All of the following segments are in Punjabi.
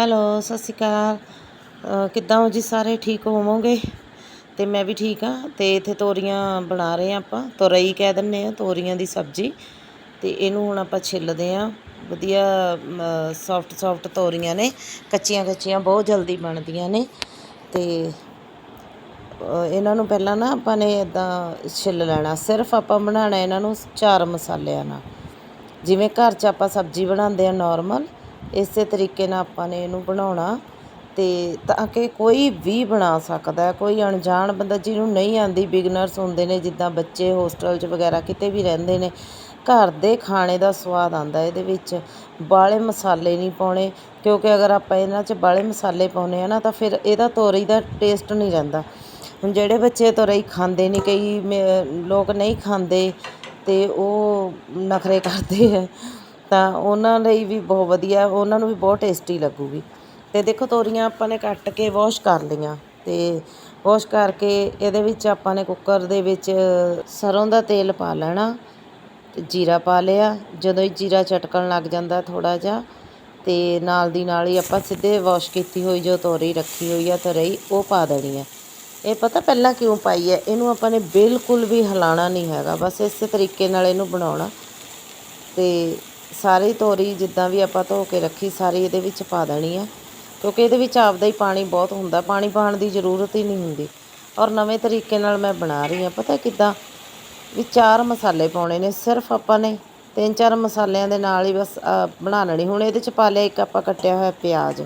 ਹੈਲੋ, ਸਤਿ ਸ਼੍ਰੀ ਅਕਾਲ। ਕਿੱਦਾਂ ਹੋ ਜੀ ਸਾਰੇ? ਠੀਕ ਹੋਵੋਗੇ? ਤੇ ਮੈਂ ਵੀ ਠੀਕ ਆ ਤੇ ਇੱਥੇ ਤੋਰੀਆਂ ਬਣਾ ਰਹੇ ਆ ਆਪਾਂ। ਤੋਰਈ ਕਹਿ ਦਿੰਨੇ ਆ ਤੋਰੀਆਂ ਦੀ ਸਬਜ਼ੀ। ਤੇ ਇਹਨੂੰ ਹੁਣ ਆਪਾਂ ਛਿੱਲਦੇ ਆ ਵਧੀਆ ਸੌਫਟ ਸੌਫਟ ਤੋਰੀਆਂ ਨੇ। ਕੱਚੀਆਂ ਕੱਚੀਆਂ, ਬਹੁਤ ਜਲਦੀ ਬਣਦੀਆਂ ਨੇ। ਤੇ ਇਹਨਾਂ ਨੂੰ ਪਹਿਲਾਂ ਨਾ ਆਪਾਂ ਨੇ ਇਦਾਂ ਛਿੱਲ ਲੈਣਾ। ਸਿਰਫ ਆਪਾਂ ਬਣਾਉਣਾ ਇਹਨਾਂ ਨੂੰ ਚਾਰ ਮਸਾਲਿਆਂ ਨਾਲ। ਜਿਵੇਂ ਘਰ 'ਚ ਆਪਾਂ ਸਬਜ਼ੀ ਬਣਾਉਂਦੇ ਆ ਨਾਰਮਲ ਇਸੇ ਤਰੀਕੇ ਨਾਲ ਆਪਾਂ ਨੇ ਇਹਨੂੰ ਬਣਾਉਣਾ ਅਤੇ ਤਾਂ ਕਿ ਕੋਈ ਵੀ ਬਣਾ ਸਕਦਾ ਕੋਈ ਅਣਜਾਣ ਬੰਦਾ ਜਿਹਨੂੰ ਨਹੀਂ ਆਉਂਦੀ ਬਿਗਨਰਸ ਹੁੰਦੇ ਨੇ ਜਿੱਦਾਂ ਬੱਚੇ ਹੋਸਟਲ 'ਚ ਵਗੈਰਾ ਕਿਤੇ ਵੀ ਰਹਿੰਦੇ ਨੇ, ਘਰ ਦੇ ਖਾਣੇ ਦਾ ਸਵਾਦ ਆਉਂਦਾ ਇਹਦੇ ਵਿੱਚ। ਬਾਲੇ ਮਸਾਲੇ ਨਹੀਂ ਪਾਉਣੇ, ਕਿਉਂਕਿ ਅਗਰ ਆਪਾਂ ਇਹਨਾਂ 'ਚ ਬਾਲੇ ਮਸਾਲੇ ਪਾਉਂਦੇ ਹਾਂ ਨਾ, ਤਾਂ ਫਿਰ ਇਹਦਾ ਤੋਰੀ ਦਾ ਟੇਸਟ ਨਹੀਂ ਰਹਿੰਦਾ। ਹੁਣ ਜਿਹੜੇ ਬੱਚੇ ਤੋਰਈ ਖਾਂਦੇ ਨਹੀਂ, ਕਈ ਮੇ- ਲੋਕ ਨਹੀਂ ਖਾਂਦੇ ਅਤੇ ਉਹ ਨਖਰੇ ਕਰਦੇ ਆ। ਤਾਂ ਉਹਨਾਂ ਲਈ ਵੀ ਬਹੁਤ ਵਧੀਆ, ਉਹਨਾਂ ਨੂੰ ਵੀ ਬਹੁਤ ਟੇਸਟੀ ਲੱਗੂਗੀ। ਅਤੇ ਦੇਖੋ ਤੋਰੀਆਂ ਆਪਾਂ ਨੇ ਕੱਟ ਕੇ ਵਾਸ਼ ਕਰ ਲਈਆਂ। ਅਤੇ ਵਾਸ਼ ਕਰਕੇ ਇਹਦੇ ਵਿੱਚ ਆਪਾਂ ਨੇ ਕੁੱਕਰ ਦੇ ਵਿੱਚ ਸਰ੍ਹੋਂ ਦਾ ਤੇਲ ਪਾ ਲੈਣਾ ਅਤੇ ਜੀਰਾ ਪਾ ਲਿਆ। ਜਦੋਂ ਹੀ ਜੀਰਾ ਚਟਕਣ ਲੱਗ ਜਾਂਦਾ ਥੋੜ੍ਹਾ ਜਿਹਾ ਅਤੇ ਨਾਲ ਦੀ ਨਾਲ ਹੀ ਆਪਾਂ ਸਿੱਧੇ ਵਾਸ਼ ਕੀਤੀ ਹੋਈ ਜੋ ਤੋਰੀ ਰੱਖੀ ਹੋਈ ਆ ਤਰਈ ਉਹ ਪਾ ਦੇਣੀ ਹੈ ਇਹ ਪਤਾ ਪਹਿਲਾਂ ਕਿਉਂ ਪਾਈ ਹੈ ਇਹਨੂੰ ਆਪਾਂ ਨੇ ਬਿਲਕੁਲ ਵੀ ਹਿਲਾਣਾ ਨਹੀਂ ਹੈਗਾ। ਬਸ ਇਸੇ ਤਰੀਕੇ ਨਾਲ ਇਹਨੂੰ ਬਣਾਉਣਾ। ਅਤੇ ਸਾਰੀ ਤੋਰੀ ਜਿੱਦਾਂ ਵੀ ਆਪਾਂ ਧੋ ਕੇ ਰੱਖੀ, ਸਾਰੀ ਇਹਦੇ ਵਿੱਚ ਪਾ ਦੇਣੀ ਹੈ ਕਿਉਂਕਿ ਇਹਦੇ ਵਿੱਚ ਆਪਦਾ ਹੀ ਪਾਣੀ ਬਹੁਤ ਹੁੰਦਾ, ਪਾਣੀ ਪਾਉਣ ਦੀ ਜ਼ਰੂਰਤ ਹੀ ਨਹੀਂ ਹੁੰਦੀ। ਔਰ ਨਵੇਂ ਤਰੀਕੇ ਨਾਲ ਮੈਂ ਬਣਾ ਰਹੀ ਹਾਂ। ਪਤਾ ਕਿੱਦਾਂ? ਵੀ ਚਾਰ ਮਸਾਲੇ ਪਾਉਣੇ ਨੇ, ਸਿਰਫ ਆਪਾਂ ਨੇ ਤਿੰਨ ਚਾਰ ਮਸਾਲਿਆਂ ਦੇ ਨਾਲ ਹੀ ਬਸ ਬਣਾ ਲੈਣੀ। ਹੁਣ ਇਹਦੇ ਚ ਪਾ ਲਿਆ ਇੱਕ ਆਪਾਂ ਕੱਟਿਆ ਹੋਇਆ ਪਿਆਜ਼।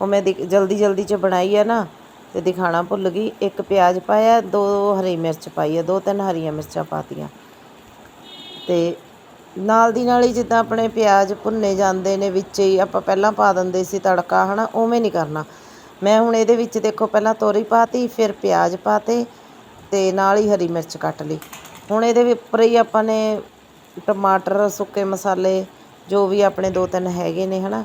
ਉਹ ਮੈਂ ਦਿਖ- ਜਲਦੀ ਜਲਦੀ ਚ ਬਣਾਈ ਹੈ ਨਾ, ਤੇ ਦਿਖਾਣਾ ਭੁੱਲ ਗਈ। ਇੱਕ ਪਿਆਜ਼ ਪਾਇਆ, ਦੋ ਹਰੀ ਮਿਰਚ ਪਾਈ ਹੈ ਦੋ ਤਿੰਨ ਹਰੀਆਂ ਮਿਰਚਾਂ ਪਾਤੀਆਂ। ਤੇ ਨਾਲ ਦੀ ਨਾਲ ਹੀ ਜਿੱਦਾਂ ਆਪਣੇ ਪਿਆਜ਼ ਭੁੰਨੇ ਜਾਂਦੇ ਨੇ ਵਿੱਚ ਹੀ, ਆਪਾਂ ਪਹਿਲਾਂ ਪਾ ਦਿੰਦੇ ਸੀ ਤੜਕਾ ਹੈ ਨਾ ਉਵੇਂ ਨਹੀਂ ਕਰਨਾ। ਮੈਂ ਹੁਣ ਇਹਦੇ ਵਿੱਚ ਦੇਖੋ, ਪਹਿਲਾਂ ਤੋਰੀ ਪਾਤੀ, ਫਿਰ ਪਿਆਜ਼ ਪਾਤੇ ਅਤੇ ਨਾਲ ਹੀ ਹਰੀ ਮਿਰਚ ਕੱਟ ਲਈ। ਹੁਣ ਇਹਦੇ ਉੱਪਰ ਹੀ ਆਪਾਂ ਨੇ ਟਮਾਟਰ, ਸੁੱਕੇ ਮਸਾਲੇ, ਜੋ ਵੀ ਆਪਣੇ ਦੋ ਤਿੰਨ ਹੈਗੇ ਨੇ ਹੈ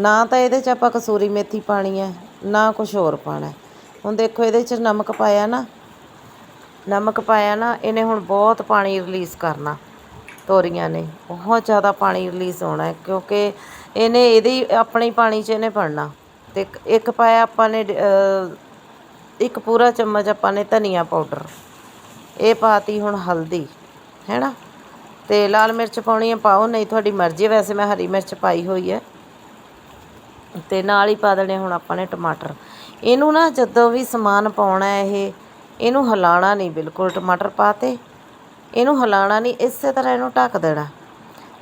ਨਾ ਤਾਂ ਇਹਦੇ 'ਚ ਆਪਾਂ ਕਸੂਰੀ ਮੇਥੀ ਪਾਣੀ ਹੈ, ਨਾ ਕੁਝ ਹੋਰ ਪਾਣਾ ਹੁਣ ਦੇਖੋ, ਇਹਦੇ 'ਚ ਨਮਕ ਪਾਇਆ ਨਾ, ਨਮਕ ਪਾਇਆ ਨਾ, ਇਹਨੇ ਹੁਣ ਬਹੁਤ ਪਾਣੀ ਰਿਲੀਜ਼ ਕਰਨਾ। ਤੋਰੀਆਂ ਨੇ। ਬਹੁਤ ਜ਼ਿਆਦਾ ਪਾਣੀ ਰਿਲੀਜ਼ ਹੋਣਾ ਕਿਉਂਕਿ ਇਹਨੇ ਇਹਦੀ ਆਪਣੇ ਪਾਣੀ 'ਚ ਇਹਨੇ ਪੜਨਾ ਅਤੇ ਇੱਕ- ਇੱਕ ਪਾਇਆ ਆਪਾਂ ਨੇ ਇੱਕ ਪੂਰਾ ਚਮਚ ਆਪਾਂ ਨੇ ਧਨੀਆ ਪਾਊਡਰ। ਇਹ ਪਾਤੀ ਹੁਣ ਹਲਦੀ ਹੈ ਨਾ ਤੇ ਲਾਲ ਮਿਰਚ ਪਾਉਣੀ ਹੈ, ਪਾਓ, ਨਹੀਂ ਤੁਹਾਡੀ ਮਰਜ਼ੀ ਵੈਸੇ ਮੈਂ ਹਰੀ ਮਿਰਚ ਪਾਈ ਹੋਈ ਹੈ। ਤੇ ਨਾਲ ਹੀ ਪਾ ਦੇਣੇ ਹੁਣ ਆਪਾਂ ਨੇ ਟਮਾਟਰ। ਇਹਨੂੰ ਨਾ ਜਦੋਂ ਵੀ ਸਮਾਨ ਪਾਉਣਾ ਇਹ, ਇਹਨੂੰ ਹਿਲਾਣਾ ਨਹੀਂ ਬਿਲਕੁਲ। ਟਮਾਟਰ ਪਾਤੇ ਇਹਨੂੰ ਹਿਲਾਣਾ ਨਹੀਂ, ਇਸੇ ਤਰ੍ਹਾਂ ਇਹਨੂੰ ਢੱਕ ਦੇਣਾ।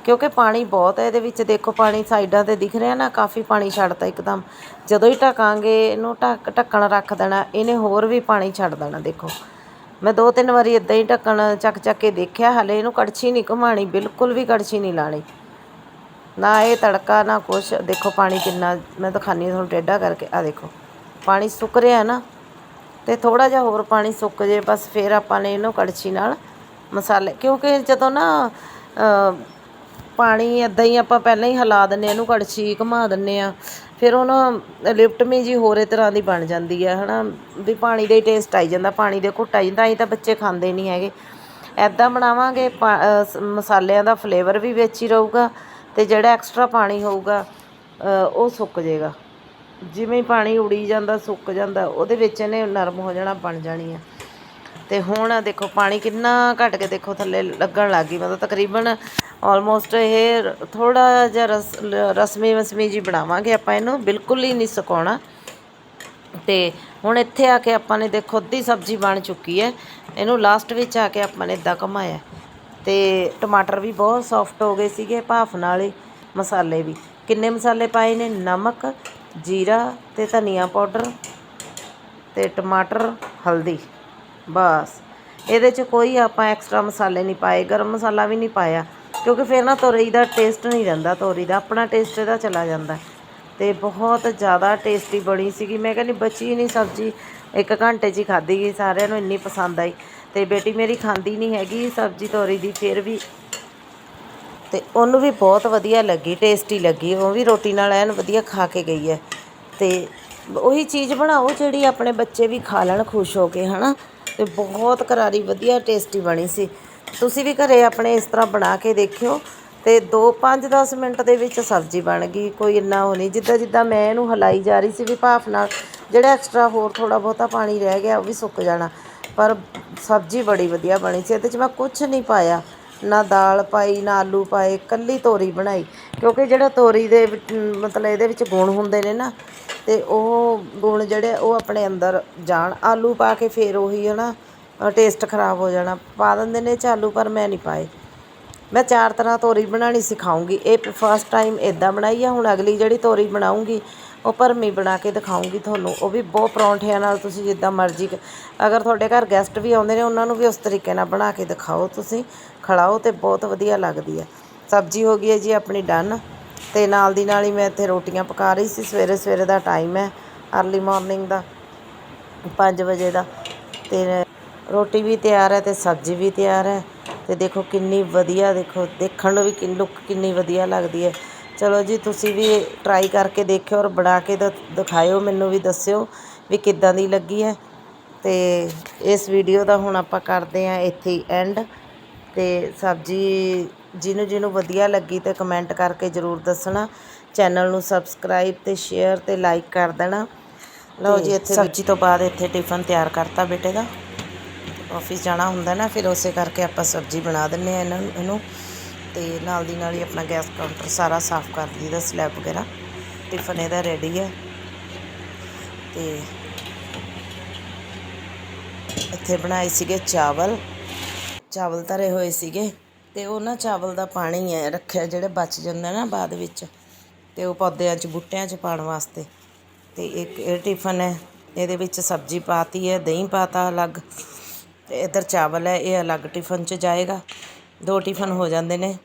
ਕਿਉਂਕਿ ਪਾਣੀ ਬਹੁਤ ਹੈ, ਇਹਦੇ ਵਿੱਚ ਦੇਖੋ ਪਾਣੀ ਸਾਈਡਾਂ ਤੇ ਦਿਖ ਰਿਹਾ ਨਾ, ਕਾਫੀ ਪਾਣੀ ਛੱਡਤਾ ਇੱਕਦਮ। ਜਦੋਂ ਹੀ ਢਕਾਂਗੇ, ਇਹਨੂੰ ਢੱਕ, ਢੱਕਣ ਰੱਖ ਦੇਣਾ, ਇਹਨੇ ਹੋਰ ਵੀ ਪਾਣੀ ਛੱਡ ਦੇਣਾ, ਦੇਖੋ। ਮੈਂ ਦੋ ਤਿੰਨ ਵਾਰੀ ਇਦਾਂ ਹੀ ਢੱਕਣ ਚੱਕ ਚੱਕ ਕੇ ਦੇਖਿਆ, ਹਲੇ ਇਹਨੂੰ ਕੜਛੀ ਨਹੀਂ ਘੁਮਾਣੀ ਬਿਲਕੁਲ ਵੀ ਕੜਛੀ ਨਹੀਂ ਲਾਣੀ ਨਾ ਇਹ ਤੜਕਾ, ਨਾ ਕੁਛ। ਦੇਖੋ ਪਾਣੀ ਕਿੰਨਾ, ਮੈਂ ਦਿਖਾਨੀ ਹਾਂ ਤੁਹਾਨੂੰ ਟੇਢਾ ਕਰਕੇ ਆ ਦੇਖੋ। ਪਾਣੀ ਸੁੱਕ ਰਿਹਾ ਨਾ, ਤੇ ਥੋੜਾ ਜਿਹਾ ਹੋਰ ਪਾਣੀ ਸੁੱਕ ਜੇ, ਬਸ ਫਿਰ ਆਪਾਂ ਨੇ ਇਹਨੂੰ ਕੜਛੀ ਨਾਲ ਮਸਾਲੇ, ਕਿਉਂਕਿ ਜਦੋਂ ਨਾ ਪਾਣੀ ਇੱਦਾਂ ਹੀ ਆਪਾਂ ਪਹਿਲਾਂ ਹੀ ਹਿਲਾ ਦਿੰਦੇ ਹਾਂ, ਇਹਨੂੰ ਕੜਛੀ ਘੁਮਾ ਦਿੰਦੇ ਹਾਂ, ਫਿਰ ਉਹ ਨਾ ਲਿਪਟਮੀ ਜੀ ਹੋਰੇ ਤਰ੍ਹਾਂ ਦੀ ਬਣ ਜਾਂਦੀ ਆ ਨਾ ਵੀ ਪਾਣੀ ਦਾ ਹੀ ਟੇਸਟ ਆਈ ਜਾਂਦਾ, ਪਾਣੀ ਦੇ ਘੁੱਟ ਆਈ ਜਾਂਦਾ ਅਸੀਂ ਤਾਂ ਬੱਚੇ ਖਾਂਦੇ ਨਹੀਂ ਹੈਗੇ। ਇੱਦਾਂ ਬਣਾਵਾਂਗੇ, ਪਾ- ਮਸਾਲਿਆਂ ਦਾ ਫਲੇਵਰ ਵੀ ਵਿੱਚ ਹੀ ਰਹੂਗਾ ਅਤੇ ਜਿਹੜਾ ਐਕਸਟਰਾ ਪਾਣੀ ਹੋਊਗਾ ਉਹ ਸੁੱਕ ਜਾਏਗਾ। ਜਿਵੇਂ ਪਾਣੀ ਉੜੀ ਜਾਂਦਾ, ਸੁੱਕ ਜਾਂਦਾ, ਉਹਦੇ ਵਿੱਚ ਇਹਨੇ ਨਰਮ ਹੋ ਜਾਣਾ, ਬਣ ਜਾਣੀ ਆ। ਤੇ ਹੁਣ ਆਹ ਦੇਖੋ ਪਾਣੀ ਕਿੰਨਾ ਘਟ ਕੇ ਦੇਖੋ ਥੱਲੇ ਲੱਗਣ ਲੱਗ ਗਈ। ਮਤਲਬ ਤਕਰੀਬਨ ਆਲਮੋਸਟ ਇਹ ਥੋੜਾ ਜਿਹਾ ਰਸ, ਰਸਮੀ ਵਸਮੀ ਜੀ ਬਣਾਵਾਂਗੇ ਆਪਾਂ ਇਹਨੂੰ, ਬਿਲਕੁਲ ਹੀ ਨਹੀਂ ਸੁਕਾਉਣਾ। ਤੇ ਹੁਣ ਇੱਥੇ ਆ ਕੇ ਆਪਾਂ ਨੇ ਦੇਖੋ ਅੱਧੀ ਸਬਜ਼ੀ ਬਣ ਚੁੱਕੀ ਹੈ। ਇਹਨੂੰ ਲਾਸਟ ਵਿੱਚ ਆ ਕੇ ਆਪਾਂ ਨੇ ਇਦਾਂ ਘਮਾਇਆ। ਤੇ ਟਮਾਟਰ ਵੀ ਬਹੁਤ ਸੌਫਟ ਹੋ ਗਏ ਸੀਗੇ, ਭਾਫ ਨਾਲ ਹੀ, ਮਸਾਲੇ ਵੀ। ਕਿੰਨੇ ਮਸਾਲੇ ਪਾਏ ਨੇ? ਨਮਕ, ਜੀਰਾ ਤੇ ਧਨੀਆ ਪਾਊਡਰ ਤੇ ਟਮਾਟਰ, ਹਲਦੀ। ਬਸ। ਇਹਦੇ 'ਚ ਕੋਈ ਆਪਾਂ ਐਕਸਟਰਾ ਮਸਾਲੇ ਨਹੀਂ ਪਾਏ, ਗਰਮ ਮਸਾਲਾ ਵੀ ਨਹੀਂ ਪਾਇਆ, ਕਿਉਂਕਿ ਫਿਰ ਨਾ ਤੋਰੀ ਦਾ ਟੇਸਟ ਨਹੀਂ ਰਹਿੰਦਾ, ਤੋਰੀ ਦਾ ਆਪਣਾ ਟੇਸਟ ਇਹਦਾ ਚਲਾ ਜਾਂਦਾ। ਤੇ ਬਹੁਤ ਜ਼ਿਆਦਾ ਟੇਸਟੀ ਬਣੀ ਸੀਗੀ। ਮੈਂ ਕਹਿੰਦੀ ਬਚੀ ਨਹੀਂ ਸਬਜ਼ੀ, ਇੱਕ ਘੰਟੇ 'ਚ ਹੀ ਖਾਧੀ ਗਈ, ਸਾਰਿਆਂ ਨੂੰ ਇੰਨੀ ਪਸੰਦ ਆਈ। ਤੇ ਬੇਟੀ ਮੇਰੀ ਖਾਂਦੀ ਨਹੀਂ ਹੈਗੀ ਸਬਜ਼ੀ ਤੋਰੀ ਦੀ, ਫਿਰ ਵੀ। ਤੇ ਉਹਨੂੰ ਵੀ ਬਹੁਤ ਵਧੀਆ ਲੱਗੀ ਟੇਸਟੀ ਲੱਗੀ। ਉਹ ਵੀ ਰੋਟੀ ਨਾਲ ਐਨ ਵਧੀਆ ਖਾ ਕੇ ਗਈ ਹੈ। ਤੇ ਉਹੀ ਚੀਜ਼ ਬਣਾਓ ਜਿਹੜੀ ਆਪਣੇ ਬੱਚੇ ਵੀ ਖਾ ਲੈਣ, ਖੁਸ਼ ਹੋ ਕੇ, ਹਨਾ? ਤੇ ਬਹੁਤ ਕਰਾਰੀ, ਵਧੀਆ ਟੇਸਟੀ ਬਣੀ ਸੀ। ਤੁਸੀਂ ਵੀ ਘਰੇ ਆਪਣੇ ਇਸ ਤਰ੍ਹਾਂ ਬਣਾ ਕੇ ਦੇਖਿਓ ਤੇ 2 5-10 ਮਿੰਟ ਦੇ ਵਿੱਚ ਸਬਜ਼ੀ ਬਣ ਗਈ, ਕੋਈ ਇੰਨਾ ਉਹ ਨਹੀਂ। ਜਿੱਦਾਂ ਜਿੱਦਾਂ ਮੈਂ ਇਹਨੂੰ ਹਲਾਈ ਜਾ ਰਹੀ ਸੀ ਵੀ ਭਾਫ ਨਾਲ ਜਿਹੜਾ ਐਕਸਟਰਾ ਹੋਰ ਥੋੜਾ ਬਹੁਤਾ ਪਾਣੀ ਰਹਿ ਗਿਆ, ਉਹ ਵੀ ਸੁੱਕ ਜਾਣਾ। ਪਰ ਸਬਜ਼ੀ ਬੜੀ ਵਧੀਆ ਬਣੀ ਸੀ, ਇਹਦੇ 'ਚ ਮੈਂ ਕੁਝ ਨਹੀਂ ਪਾਇਆ। ਨਾ ਦਾਲ ਪਾਈ, ਨਾ ਆਲੂ ਪਾਏ, ਇਕੱਲੀ ਤੋਰੀ ਬਣਾਈ। ਕਿਉਂਕਿ ਜਿਹੜਾ ਤੋਰੀ ਦੇ ਮਤਲਬ ਇਹਦੇ ਵਿੱਚ ਗੁਣ ਹੁੰਦੇ ਨੇ ਨਾ ਅਤੇ ਉਹ ਗੁਣ ਜਿਹੜੇ ਉਹ ਆਪਣੇ ਅੰਦਰ ਜਾਣ। ਆਲੂ ਪਾ ਕੇ ਫਿਰ ਉਹੀ ਹੈ ਨਾ ਟੇਸਟ ਖਰਾਬ ਹੋ ਜਾਣਾ। ਪਾ ਦਿੰਦੇ ਨੇ ਇਹ 'ਚ ਆਲੂ ਪਰ ਮੈਂ ਨਹੀਂ ਪਾਏ। ਮੈਂ ਚਾਰ ਤਰ੍ਹਾਂ ਤੋਰੀ ਬਣਾਉਣੀ ਸਿਖਾਉਂਗੀ। ਇਹ ਫਸਟ ਟਾਈਮ ਇਦਾਂ ਬਣਾਈ ਆ, ਹੁਣ ਅਗਲੀ ਜਿਹੜੀ ਤੋਰੀ ਬਣਾਉਂਗੀ ਉਹ ਭਰਮੀ ਬਣਾ ਕੇ ਦਿਖਾਉਂਗੀ ਤੁਹਾਨੂੰ। ਉਹ ਵੀ ਬਹੁਤ ਪਰੌਂਠਿਆਂ ਨਾਲ ਤੁਸੀਂ ਜਿੱਦਾਂ ਮਰਜ਼ੀ ਅਗਰ ਤੁਹਾਡੇ ਘਰ ਗੈਸਟ ਵੀ ਆਉਂਦੇ ਨੇ, ਉਹਨਾਂ ਨੂੰ ਵੀ ਉਸ ਤਰੀਕੇ ਨਾਲ ਬਣਾ ਕੇ ਦਿਖਾਓ ਤੁਸੀਂ। ਖਿਲਾਓ ਤੇ ਬਹੁਤ ਵਧੀਆ ਲੱਗਦੀ ਹੈ ਸਬਜ਼ੀ ਹੋ ਗਈ ਹੈ ਜੀ ਆਪਣੀ ਡਨ ਤੇ ਨਾਲ ਦੀ ਨਾਲ ਹੀ ਮੈਂ ਇੱਥੇ ਰੋਟੀਆਂ ਪਕਾ ਰਹੀ ਸੀ। ਸਵੇਰੇ ਸਵੇਰੇ ਦਾ ਟਾਈਮ ਹੈ ਅਰਲੀ ਮਾਰਨਿੰਗ ਦਾ 5 ਵਜੇ ਦਾ। ਤੇ ਰੋਟੀ ਵੀ ਤਿਆਰ ਹੈ ਤੇ ਸਬਜ਼ੀ ਵੀ ਤਿਆਰ ਹੈ। ਤੇ ਦੇਖੋ ਕਿੰਨੀ ਵਧੀਆ, ਦੇਖੋ ਦੇਖਣ ਨੂੰ ਵੀ ਕਿੰਨੀ ਲੁੱਕ ਕਿੰਨੀ ਵਧੀਆ ਲੱਗਦੀ ਹੈ। ਚਲੋ ਜੀ ਤੁਸੀਂ ਵੀ ਟਰਾਈ ਕਰਕੇ ਦੇਖਿਓ ਔਰ ਬਣਾ ਕੇ ਦਿਖਾਇਓ ਮੈਨੂੰ ਵੀ ਦੱਸਿਓ ਵੀ ਕਿੱਦਾਂ ਦੀ ਲੱਗੀ ਹੈ। ਤੇ ਇਸ ਵੀਡੀਓ ਦਾ ਹੁਣ ਆਪਾਂ ਕਰਦੇ ਹਾਂ ਇੱਥੇ ਹੀ ਐਂਡ ਤੇ ਸਬਜ਼ੀ ਜਿਹਨੂੰ ਜਿਹਨੂੰ ਵਧੀਆ ਲੱਗੀ ਤੇ ਕਮੈਂਟ ਕਰਕੇ ਜ਼ਰੂਰ ਦੱਸਣਾ। ਚੈਨਲ ਨੂੰ ਸਬਸਕ੍ਰਾਈਬ ਤੇ ਸ਼ੇਅਰ ਤੇ ਲਾਈਕ ਕਰ ਦੇਣਾ। ਲਓ ਜੀ ਇੱਥੇ ਸਬਜ਼ੀ ਤੋਂ ਬਾਅਦ ਇੱਥੇ ਟਿਫਨ ਤਿਆਰ ਕਰਤਾ ਬੇਟੇ ਦਾ। ਆਫਿਸ ਜਾਣਾ ਹੁੰਦਾ ਨਾ ਫਿਰ ਉਸੇ ਕਰਕੇ ਆਪਾਂ ਸਬਜ਼ੀ ਬਣਾ ਦਿੰਨੇ ਆ ਇਹਨਾਂ ਨੂੰ ਇਹਨੂੰ। ਤੇ ਨਾਲ ਦੀ ਨਾਲ ਹੀ ਆਪਣਾ ਗੈਸ ਕਾਊਂਟਰ ਸਾਰਾ ਸਾਫ਼ ਕਰ ਦਈਦਾ ਸਲੈਬ ਵਗੈਰਾ। ਟਿਫਨ ਇਹਦਾ ਰੈਡੀ ਹੈ ਤੇ ਇੱਥੇ ਬਣਾਏ ਸੀਗੇ ਚਾਵਲ। ਚਾਵਲ ਧਰੇ ਹੋਏ ਸੀਗੇ। ਤੇ ਉਹ ਨਾ ਚਾਵਲ ਦਾ ਪਾਣੀ ਹੈ ਰੱਖਿਆ ਜਿਹੜੇ ਬਚ ਜਾਂਦਾ ਨਾ ਬਾਅਦ ਵਿੱਚ, ਤੇ ਉਹ ਪੌਦਿਆਂ 'ਚ, ਬੂਟਿਆਂ 'ਚ ਪਾਉਣ ਵਾਸਤੇ। ਤੇ ਇੱਕ ਇਹ ਟਿਫਨ ਹੈ, ਇਹਦੇ ਵਿੱਚ ਸਬਜ਼ੀ ਪਾਤੀ ਹੈ, ਦਹੀਂ ਪਾਤਾ ਅਲੱਗ, ਤੇ ਇੱਧਰ ਚਾਵਲ ਹੈ, ਇਹ ਅਲੱਗ ਟਿਫਨ 'ਚ ਜਾਏਗਾ। ਦੋ ਟਿਫਨ ਹੋ ਜਾਂਦੇ ਨੇ।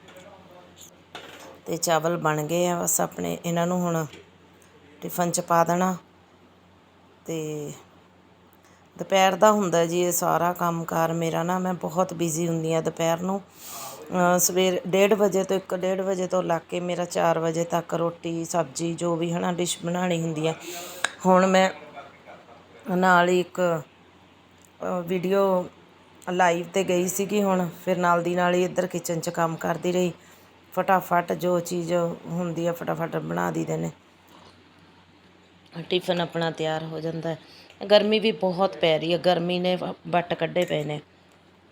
ਤੇ ਚਾਵਲ ਬਣ ਗਏ ਆ ਬਸ ਆਪਣੇ, ਇਹਨਾਂ ਨੂੰ ਹੁਣ ਟਿਫਨ 'ਚ ਪਾ ਦੇਣਾ। ਤੇ ਦੁਪਹਿਰ ਦਾ ਹੁੰਦਾ ਜੀ ਇਹ ਸਾਰਾ ਕੰਮਕਾਰ ਮੇਰਾ ਨਾ, ਮੈਂ ਬਹੁਤ ਬਿਜ਼ੀ ਹੁੰਦੀ ਆ ਦੁਪਹਿਰ ਨੂੰ। ਸਵੇਰ 1:30 ਵਜੇ ਤੋਂ 1:30 ਵਜੇ ਤੋਂ ਲੱਗ ਕੇ ਮੇਰਾ 4 ਵਜੇ ਤੱਕ ਰੋਟੀ, ਸਬਜ਼ੀ, ਜੋ ਵੀ ਹਨਾ ਡਿਸ਼ ਬਣਾਉਣੀ ਹੁੰਦੀ ਆ। ਹੁਣ ਮੈਂ ਨਾਲ ਹੀ ਇੱਕ ਵੀਡੀਓ ਲਾਈਵ ਤੇ ਗਈ ਸੀਗੀ ਹੁਣ, ਫਿਰ ਨਾਲ ਦੀ ਨਾਲ ਹੀ ਇੱਧਰ ਕਿਚਨ 'ਚ ਕੰਮ ਕਰਦੀ ਰਹੀ। ਫਟਾਫਟ ਜੋ ਚੀਜ਼ ਹੁੰਦੀ ਆ ਫਟਾਫਟ ਬਣਾ ਦਈਦੇ ਨੇ। ਟਿਫਨ ਆਪਣਾ ਤਿਆਰ ਹੋ ਜਾਂਦਾ ਹੈ। ਗਰਮੀ ਵੀ ਬਹੁਤ ਪੈ ਰਹੀ ਹੈ। ਗਰਮੀ ਨੇ ਵ- ਵੱਟ ਕੱਢੇ ਪਏ ਨੇ।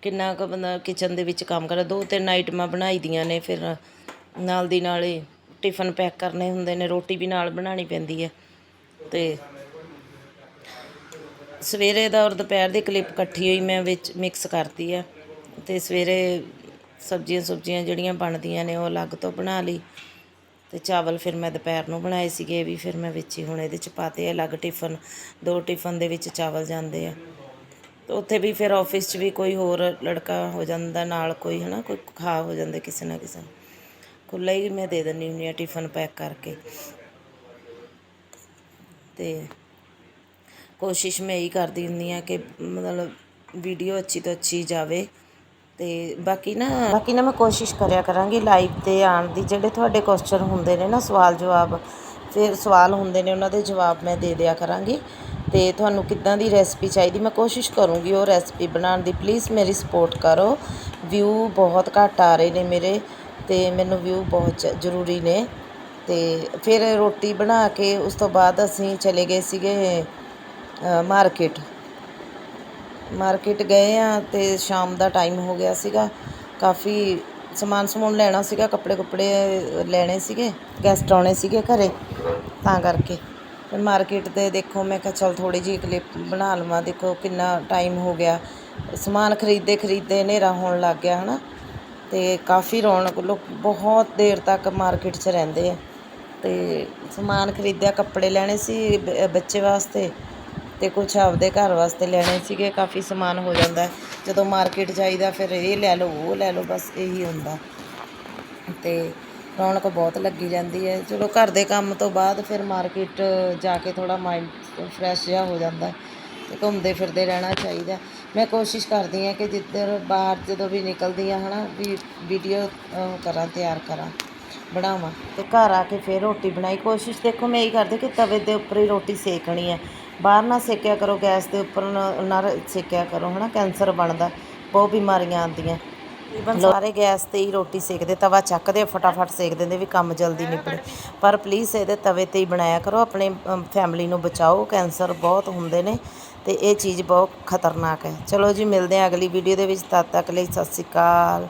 ਕਿੰਨਾ ਕੁ ਬੰਦਾ ਕਿਚਨ ਦੇ ਵਿੱਚ ਕੰਮ ਕਰੇ ਦੋ ਤਿੰਨ ਆਈਟਮਾਂ ਬਣਾਈ ਦੀਆਂ ਨੇ, ਫਿਰ ਨਾਲ ਦੀ ਨਾਲ ਹੀ ਟਿਫਨ ਪੈਕ ਕਰਨੇ ਹੁੰਦੇ ਨੇ। ਰੋਟੀ ਵੀ ਨਾਲ ਬਣਾਉਣੀ ਪੈਂਦੀ ਹੈ। ਤੇ ਸਵੇਰੇ ਦਾ ਔਰ ਦੁਪਹਿਰ ਦੀ ਕਲਿੱਪ ਇਕੱਠੀ ਹੋਈ ਮੈਂ ਵਿੱਚ ਮਿਕਸ ਕਰਤੀ ਆ ਤੇ ਸਵੇਰੇ ਸਬਜ਼ੀਆਂ ਸੁਬਜ਼ੀਆਂ ਜਿਹੜੀਆਂ ਬਣਦੀਆਂ ਨੇ ਉਹ ਅਲੱਗ ਤੋਂ ਬਣਾ ਲਈ ਤੇ ਚਾਵਲ ਫਿਰ ਮੈਂ ਦੁਪਹਿਰ ਨੂੰ ਬਣਾਏ ਸੀਗੇ, ਇਹ ਵੀ ਫਿਰ ਮੈਂ ਵਿੱਚ ਹੀ ਹੁਣ ਇਹਦੇ ਚ ਪਾਤੇ ਆ ਅਲੱਗ ਟਿਫਨ, ਦੋ ਟਿਫਨ ਦੇ ਵਿੱਚ ਚਾਵਲ ਜਾਂਦੇ ਆ। ਤੇ ਉੱਥੇ ਵੀ ਫਿਰ ਆਫਿਸ 'ਚ ਵੀ ਕੋਈ ਹੋਰ ਲੜਕਾ ਹੋ ਜਾਂਦਾ, ਨਾਲ ਕੋਈ ਹਨਾ, ਕੋਈ ਖਾ ਹੋ ਜਾਂਦੇ ਕਿਸੇ ਨਾ ਕਿਸੇ ਨੂੰ। ਖੁੱਲ੍ਹਾ ਹੀ ਮੈਂ ਦੇ ਦਿੰਦੀ ਹੁੰਦੀ ਆ ਟਿਫਨ ਪੈਕ ਕਰਕੇ। ਤੇ ਕੋਸ਼ਿਸ਼ ਮੈਂ ਇਹੀ ਕਰਦੀ ਹੁੰਦੀ ਆ ਕਿ ਮਤਲਬ ਵੀਡੀਓ ਅੱਛੀ ਤੋਂ ਅੱਛੀ ਜਾਵੇ ਤੇ ਬਾਕੀ ਨਾ ਬਾਕੀ ਨਾ ਮੈਂ ਕੋਸ਼ਿਸ਼ ਕਰਿਆ ਕਰਾਂਗੀ ਲਾਈਵ ਤੇ ਆਉਣ ਦੀ, ਜਿਹੜੇ ਤੁਹਾਡੇ ਕੁਐਸਚਨ ਹੁੰਦੇ ਨੇ ਨਾ ਸਵਾਲ ਜਵਾਬ, ਫਿਰ ਸਵਾਲ ਹੁੰਦੇ ਨੇ ਉਹਨਾਂ ਦੇ ਜਵਾਬ ਮੈਂ ਦੇ ਦਿਆ ਕਰਾਂਗੀ ਤੇ ਤੁਹਾਨੂੰ ਕਿੱਦਾਂ ਦੀ ਰੈਸਪੀ ਚਾਹੀਦੀ, ਮੈਂ ਕੋਸ਼ਿਸ਼ ਕਰੂੰਗੀ ਉਹ ਰੈਸਪੀ ਬਣਾਉਣ ਦੀ। ਪਲੀਜ਼ ਮੇਰੀ ਸਪੋਰਟ ਕਰੋ ਵਿਊ ਬਹੁਤ ਘੱਟ ਆ ਰਹੇ ਨੇ ਮੇਰੇ ਤੇ ਮੈਨੂੰ ਵਿਊ ਬਹੁਤ ਜ- ਜ਼ਰੂਰੀ ਨੇ ਤੇ ਫਿਰ ਰੋਟੀ ਬਣਾ ਕੇ ਉਸ ਤੋਂ ਬਾਅਦ ਅਸੀਂ ਚਲੇ ਗਏ ਸੀਗੇ ਮਾਰਕੀਟ। ਮਾਰਕੀਟ ਗਏ ਆ ਤੇ ਸ਼ਾਮ ਦਾ ਟਾਈਮ ਹੋ ਗਿਆ ਸੀਗਾ। ਕਾਫੀ ਸਮਾਨ ਸਮੂਨ ਲੈਣਾ ਸੀਗਾ, ਕੱਪੜੇ ਕੁੱਪੜੇ ਲੈਣੇ ਸੀਗੇ ਗੈਸਟ ਆਉਣੇ ਸੀਗੇ ਘਰੇ, ਤਾਂ ਕਰਕੇ। ਫਿਰ ਮਾਰਕੀਟ ਤੇ ਦੇਖੋ, ਮੈਂ ਕਿਹਾ ਚਲ ਥੋੜੀ ਜਿਹੀ ਕਲਿੱਪ ਬਣਾ ਲਵਾਂ। ਦੇਖੋ ਕਿੰਨਾ ਟਾਈਮ ਹੋ ਗਿਆ। ਸਮਾਨ ਖਰੀਦਦੇ ਖਰੀਦਦੇ ਹਨੇਰਾ ਹੋਣ ਲੱਗ ਗਿਆ, ਹਨਾ। ਤੇ ਕਾਫੀ ਰੌਣਕ, ਲੋਕ ਬਹੁਤ ਦੇਰ ਤੱਕ ਮਾਰਕੀਟ 'ਚ ਰਹਿੰਦੇ ਆ। ਤੇ ਸਮਾਨ ਖਰੀਦਿਆ, ਕੱਪੜੇ ਲੈਣੇ ਸੀ ਬ- ਬੱਚੇ ਵਾਸਤੇ। ਤੇ ਕੁਝ ਆਪਦੇ ਘਰ ਵਾਸਤੇ ਲੈਣੇ ਸੀਗੇ, ਕਾਫੀ ਸਮਾਨ ਹੋ ਜਾਂਦਾ। ਜਦੋਂ ਮਾਰਕੀਟ ਜਾਈਦਾ, ਫਿਰ ਇਹ ਲੈ ਲਓ, ਉਹ ਲੈ ਲਓ, ਬਸ ਇਹੀ ਹੁੰਦਾ। ਤੇ ਰੌਣਕ ਬਹੁਤ ਲੱਗੀ ਜਾਂਦੀ ਹੈ। ਚਲੋ ਘਰ ਦੇ ਕੰਮ ਤੋਂ ਬਾਅਦ ਫਿਰ ਮਾਰਕੀਟ ਜਾ ਕੇ ਥੋੜਾ ਮਾਈਂਡ ਫਰੈਸ਼ ਜਿਹਾ ਹੋ ਜਾਂਦਾ ਹੈ ਤੇ ਘੁੰਮਦੇ ਫਿਰਦੇ ਰਹਿਣਾ ਚਾਹੀਦਾ ਮੈਂ ਕੋਸ਼ਿਸ਼ ਕਰਦੀ ਹਾਂ ਕਿ ਜਿੱਧਰ ਬਾਹਰ ਜਦੋਂ ਵੀ ਨਿਕਲਦੀ ਹਾਂ ਹਨਾ, ਵੀ ਵੀਡੀਓ ਕਰਾਂ, ਤਿਆਰ ਕਰਾਂ, ਬਣਾਵਾਂ। ਤੇ ਘਰ ਆ ਕੇ ਫਿਰ ਰੋਟੀ ਬਣਾਈ। ਕੋਸ਼ਿਸ਼ ਦੇਖੋ, ਮੈਂ ਇਹੀ ਕਰਦੀ ਕਿ ਤਵੇ ਦੇ ਉੱਪਰ ਹੀ ਰੋਟੀ ਸੇਕਣੀ ਹੈ। ਬਾਹਰ ਨਾ ਸੇਕਿਆ ਕਰੋ ਗੈਸ ਦੇ ਉੱਪਰ ਨਾ ਨਾ ਰ- ਸੇਕਿਆ ਕਰੋ ਹਨਾ ਕੈਂਸਰ ਬਣਦਾ ਬਹੁਤ ਬਿਮਾਰੀਆਂ ਆਉਂਦੀਆਂ। ਤਕਰੀਬਨ ਸਾਰੇ ਗੈਸ ਤੇ ਹੀ ਰੋਟੀ ਸੇਕਦੇ ਤਵਾ ਚੱਕਦੇ ਫਟਾਫਟ ਸੇਕ ਦਿੰਦੇ ਵੀ ਕੰਮ ਜਲਦੀ ਨਿਬੜੇ। ਪਰ ਪਲੀਜ਼ ਇਹਦੇ ਤਵੇ ਤੇ ਹੀ ਬਣਾਇਆ ਕਰੋ ਆਪਣੇ ਫੈਮਿਲੀ ਨੂੰ ਬਚਾਓ ਕੈਂਸਰ ਬਹੁਤ ਹੁੰਦੇ ਨੇ ਤੇ ਇਹ ਚੀਜ਼ ਬਹੁਤ ਖਤਰਨਾਕ ਹੈ। ਚਲੋ ਜੀ ਮਿਲਦੇ ਹਾਂ ਅਗਲੀ ਵੀਡੀਓ ਦੇ ਵਿੱਚ ਤਦ ਤੱਕ ਲਈ ਸਤਿ ਸ਼੍ਰੀ ਅਕਾਲ।